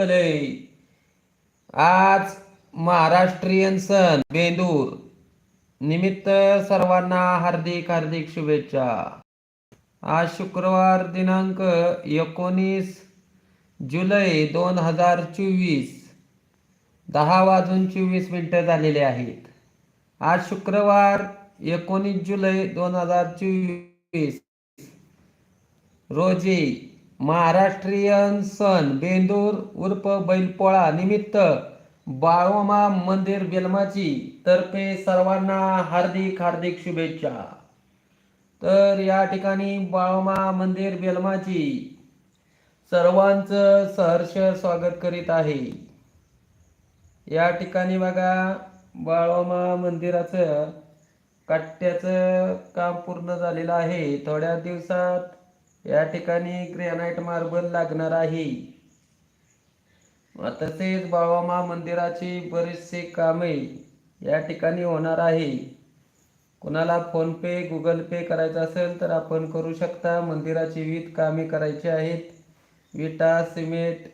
कुंबले आज महाराष्ट्रीयन सण बेंदूर. निमित्त सर्वांना हार्दिक हार्दिक शुभेच्छा. आज शुक्रवार दिनांक एकोणीस जुलै दोन हजार चोवीस. दहा वाजून चोवीस मिनिटं झालेले आहेत. आज शुक्रवार एकोणीस जुलै दोन हजार चोवीस. रोजी महाराष्ट्रीयन सण बेंदूर उर्फ बैलपोळा निमित्त बाळोमा मंदिर बेलमाची तर्फे सर्वांना हार्दिक हार्दिक शुभेच्छा. तर या ठिकाणी बाळोमा मंदिर बेलमाची सर्वांचं सहर्ष स्वागत करीत आहे. या ठिकाणी बघा बाळोमा मंदिराचं कट्ट्याचं काम पूर्ण झालेलं आहे. थोड्या दिवसात या ठिकाणी ग्रॅनाइट मार्बल लागणार आहे. तसेच बाळोमा मंदिराची बरीचशी कामे या ठिकाणी होणार आहे. कुणाला फोनपे गुगल पे करायचं असेल तर आपण करू शकता. मंदिराची विविध कामे करायची आहेत. विटा सिमेंट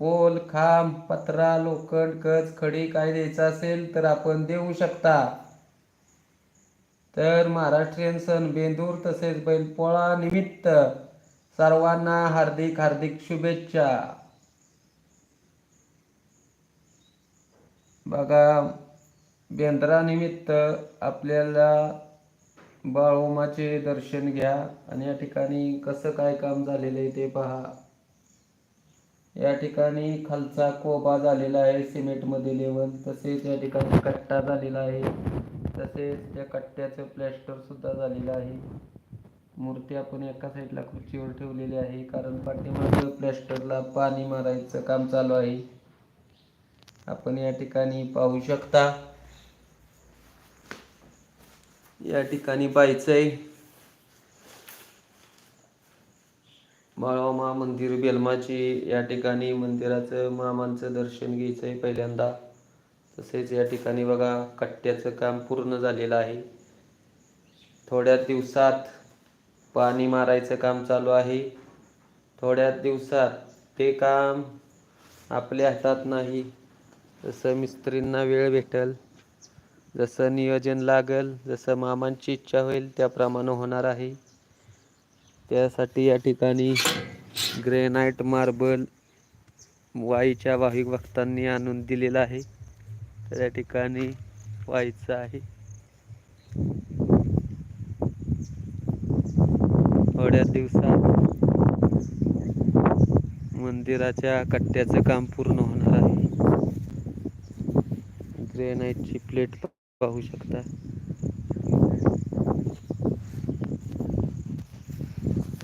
पोल खांब पत्रा लोखंड कच खडी काय द्यायचं असेल तर आपण देऊ शकता. तर महाराष्ट्रीयन सण बेंदूर तसेच बैलपोळा निमित्त सर्वांना हार्दिक हार्दिक शुभेच्छा. बघा बेंद्रानिमित्त आपल्याला बाळोमाचे दर्शन घ्या आणि या ठिकाणी कसं काय काम झालेलं आहे ते पहा. या ठिकाणी खालचा कोबा झालेला आहे सिमेंटमध्ये लेवल तसेच या ठिकाणी कट्टा झालेला आहे. तसेच त्या कट्ट्याचं प्लॅस्टर सुद्धा झालेलं आहे. मूर्ती आपण एका साईडला खुर्चीवर ठेवलेली आहे कारण पाठीमागं प्लॅस्टरला पाणी मारायचं काम चालू आहे. आपण या ठिकाणी पाहू शकता. या ठिकाणी पाहायचंय बाळोमा मंदिर बेलमाची या ठिकाणी मंदिराचं मामांचं दर्शन घ्यायचंय पहिल्यांदा. तसेच या ठिकाणी बघा कट्ट्याचं काम पूर्ण झालेलं आहे. थोड्या दिवसात पाणी मारायचं काम चालू आहे. थोड्या दिवसात ते काम आपल्या हातात नाही. जसं मिस्त्रींना वेळ भेटेल जसं नियोजन लागेल जसं मामांची इच्छा होईल त्याप्रमाणे होणार आहे. त्यासाठी या ठिकाणी ग्रेनाईट मार्बल वाईच्या भाविक भक्तांनी आणून दिलेलं आहे. तर या ठिकाणी व्हायचं आहे. थोड्या दिवसात मंदिराच्या कट्ट्याचं काम पूर्ण होणार आहे. ग्रेनाईटची प्लेट पाहू शकता.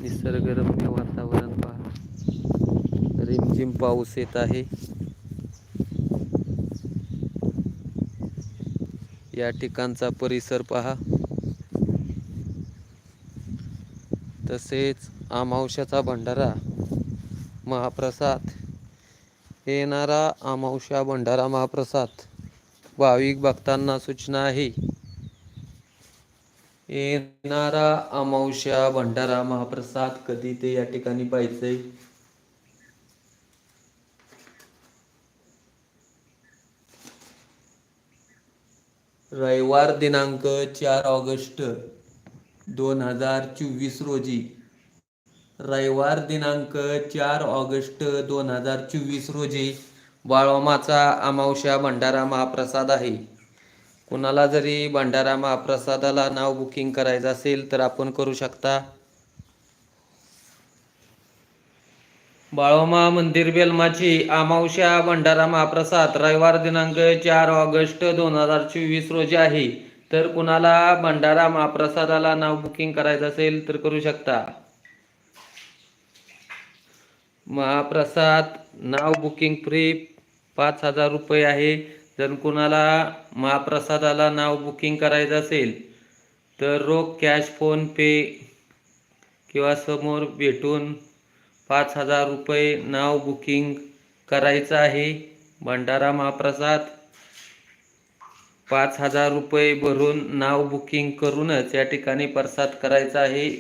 निसर्गरम्य वातावरण पहा. रिमझिम पाऊस येत आहे. या ठिकाणचा परिसर पहा. तसेच अमावश्याचा भंडारा महाप्रसाद. येणारा आमावश्या भंडारा महाप्रसाद. भाविक भक्तांना सूचना आहे. येणारा अमावश्या भंडारा महाप्रसाद कधी ते या ठिकाणी पाहिजे रविवार दिनांक चार ऑगस्ट दोन हजार चोवीस रोजी. रविवार दिनांक चार ऑगस्ट दोन हजार चोवीस रोजी बाळोमाचा अमावश्या भंडारा महाप्रसाद आहे. कुणाला जरी भंडारा महाप्रसादाला नाव बुकिंग करायचं असेल तर आपण करू शकता. बाळोमा मंदिर बेलमाची अमावश्या भंडारा महाप्रसाद रविवार दिनांक चार ऑगस्ट दोन हजार चोवीस रोजी आहे. तर कुणाला भंडारा महाप्रसादाला नाव बुकिंग करायचं असेल तर करू शकता. महाप्रसाद नाव बुकिंग फ्री पाच हजार रुपये आहे. जर कुणाला महाप्रसादाला नाव बुकिंग करायचं असेल तर रोख कॅश फोन पे किंवा समोर भेटून पाच हजार रुपये नाव बुकिंग करायचं आहे. भंडारा महाप्रसाद. पाच हजार रुपये भरून नाव बुकिंग करूनच या ठिकाणी प्रसाद करायचा आहे.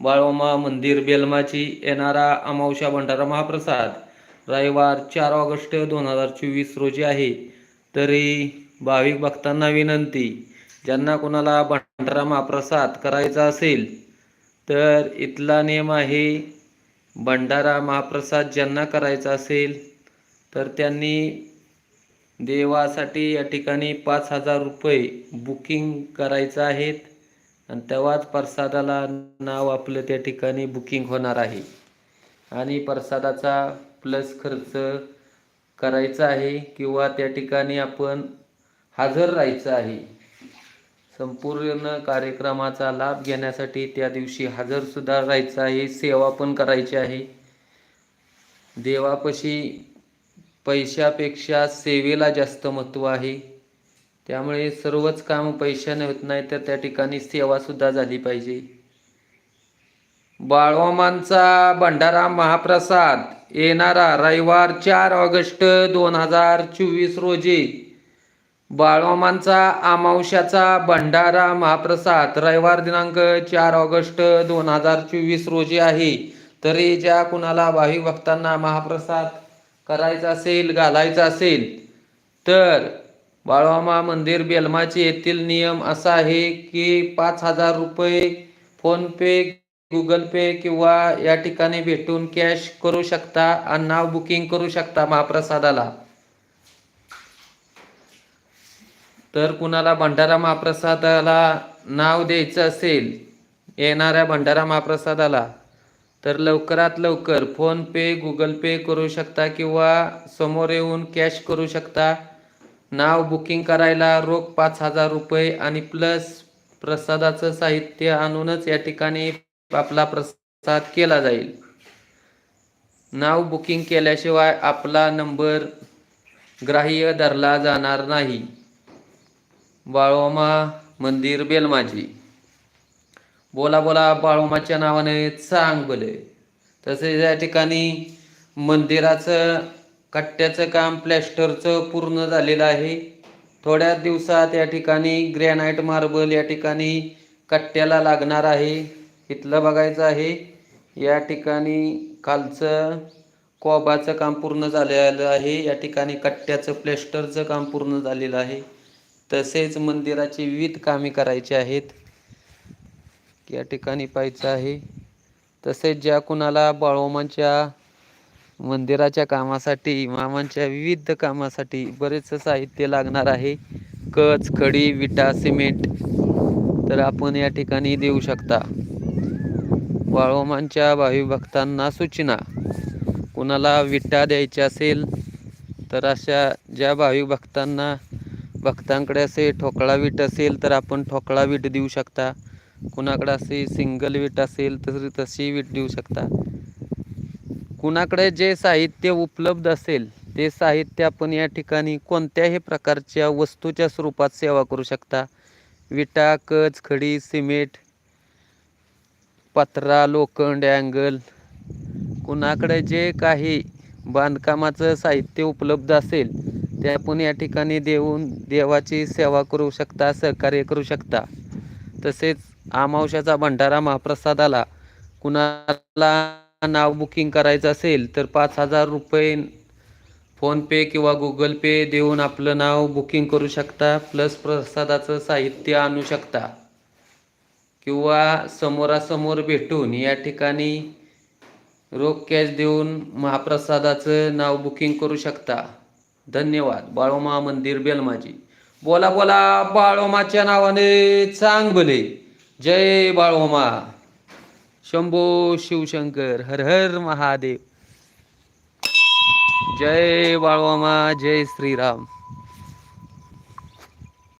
बाळोमा मंदिर बेलमाची येणारा अमावश्या भंडारा महाप्रसाद. रविवार चार ऑगस्ट दोन हजार चोवीस रोजी आहे. तरी भाविक भक्तांना विनंती ज्यांना कोणाला भंडारा महाप्रसाद करायचा असेल तर इथला नियम आहे भंडारा महाप्रसाद ज्यांना करायचा असेल तर त्यांनी देवासाठी या ठिकाणी पाच हजार रुपये बुकिंग करायचं आहेत आणि तेव्हाच प्रसादाला नाव आपलं त्या ठिकाणी बुकिंग होणार आहे. आणि प्रसादाचा प्लस खर्च करायचा आहे किंवा त्या ठिकाणी आपण हजर राहायचं आहे. संपूर्ण कार्यक्रमाचा लाभ घेण्यासाठी त्या दिवशी हजर सुद्धा राहायचं आहे सेवा पण करायची आहे. देवापाशी पैशापेक्षा सेवेला जास्त महत्त्व आहे. त्यामुळे सर्वच काम पैशाने होत नाही तर त्या ठिकाणी सेवासुद्धा झाली पाहिजे. बाळवामांचा भंडारा महाप्रसाद येणारा रविवार चार ऑगस्ट दोन हजार चोवीस रोजी. बाळवामांचा अमावश्याचा भंडारा महाप्रसाद रविवार दिनांक चार ऑगस्ट दोन हजार चोवीस रोजी आहे. तरी ज्या कुणाला भाविक भक्तांना महाप्रसाद करायचा असेल घालायचा असेल तर बाळवामा मंदिर बेलमाचे येथील नियम असा आहे की पाच हजार रुपये फोनपे गुगल पे किंवा या ठिकाणी भेटून कॅश करू शकता आणि नाव बुकिंग करू शकता महाप्रसादाला. तर कुणाला भंडारा महाप्रसादाला नाव द्यायचं असेल येणाऱ्या भंडारा महाप्रसादाला तर लवकरात लवकर फोन पे गुगल पे करू शकता किंवा समोर येऊन कॅश करू शकता. नाव बुकिंग करायला रोख पाच हजार रुपये आणि प्लस प्रसादाचं साहित्य आणूनच या ठिकाणी आपला प्रसाद केला जाईल. नाव बुकिंग केल्याशिवाय आपला नंबर ग्राह्य धरला जाणार नाही. बाळोमा मंदिर बेलमाजी. बोला बोला बाळोमाच्या नावाने चांग बोले. तसेच या ठिकाणी मंदिराचं कट्ट्याचं काम प्लॅस्टरचं पूर्ण झालेलं आहे. थोड्या दिवसात या ठिकाणी ग्रॅनाईट मार्बल या ठिकाणी कट्ट्याला लागणार आहे. इथलं बघायचं आहे. या ठिकाणी खालचं कोबाचं काम पूर्ण झालेलं आहे. या ठिकाणी कट्ट्याचं प्लॅस्टरचं काम पूर्ण झालेलं आहे. तसेच मंदिराची विविध कामे करायची आहेत. या ठिकाणी पाहायचं आहे. तसेच ज्या कुणाला बाळोमांच्या मंदिराच्या कामासाठी मामांच्या विविध कामासाठी बरेच साहित्य लागणार आहे. कच खडी विटा सिमेंट तर आपण या ठिकाणी देऊ शकता. बाळोमांच्या भावी भक्तांना सूचना. कुणाला विटा द्यायच्या असेल तर अशा ज्या भाविभक्तांना भक्तांकडे असे ठोकळा वीट असेल तर आपण ठोकळा वीट देऊ शकता. कुणाकडे असे सिंगल वीट असेल तर तशी वीट देऊ शकता. कुणाकडे जे साहित्य उपलब्ध असेल ते साहित्य आपण या ठिकाणी कोणत्याही प्रकारच्या वस्तूच्या स्वरूपात सेवा करू शकता. विटा कच खडी सिमेंट पत्रा लोखंड अँगल. कुणाकडे जे काही बांधकामाचं साहित्य उपलब्ध असेल ते आपण या ठिकाणी देऊन देवाची सेवा करू शकता सहकार्य करू शकता. तसेच अमावश्याचा भंडारा महाप्रसादाला कुणाला नाव बुकिंग करायचं असेल तर पाच हजार रुपये फोनपे किंवा गुगल पे देऊन आपलं नाव बुकिंग करू शकता प्लस प्रसादाचं साहित्य आणू शकता. किंवा समोरासमोर भेटून या ठिकाणी रोख कॅश देऊन महाप्रसादाचं नाव बुकिंग करू शकता. धन्यवाद. बाळोमा मंदिर बेलमाजी. बोला बोला बाळोमाच्या नावाने चांग भले जय बाळोमा. शंभो शिवशंकर हर हर महादेव. जय बाळोमा जय श्रीराम.